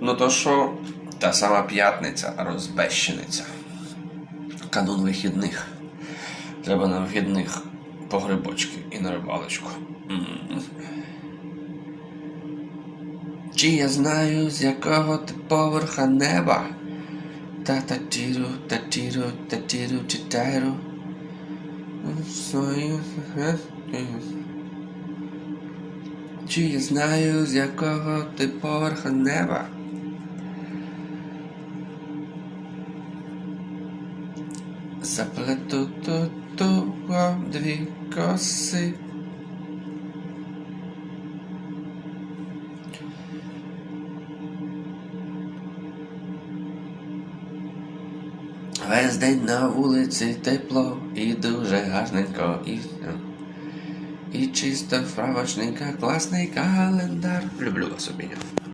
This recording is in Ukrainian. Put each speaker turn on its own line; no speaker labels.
Ну то що, та сама п'ятниця, розбещениця. Канун вихідних. Треба на вихідних по грибочки і на рибалочку. М. Чи я знаю, з якого ти поверха неба? Та-тіру, читайру. Свою. е, е. Чи я знаю, з якого ти поверха неба? Заплету ту туго дві коси. Весь день на вулиці тепло і дуже гарненько і, і чисто справочненько, класний календар. Люблю вас обійняв.